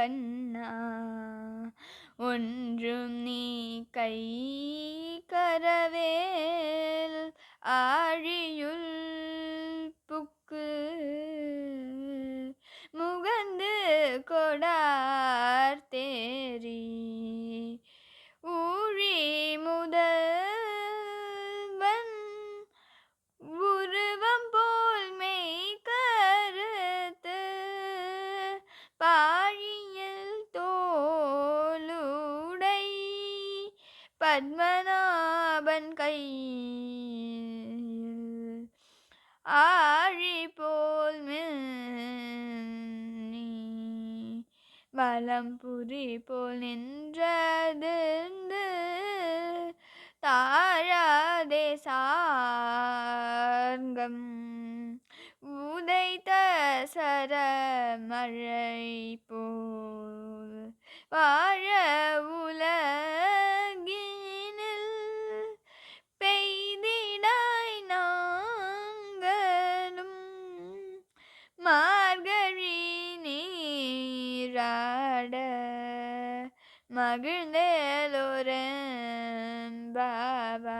கண்ணா. ஒன்றும் நீ கை கரவேல் ஆழியுள் புக்கு. முகந்து கொடா பத்மநாபன் கையில் ஆழி போல் நீ வலம் புரி போல் நின்றது தாழாதே சார்கம் உதைத்த சரமழை போல் வாழவும் பாட மகிழ்ந்தேலோரன் பாபா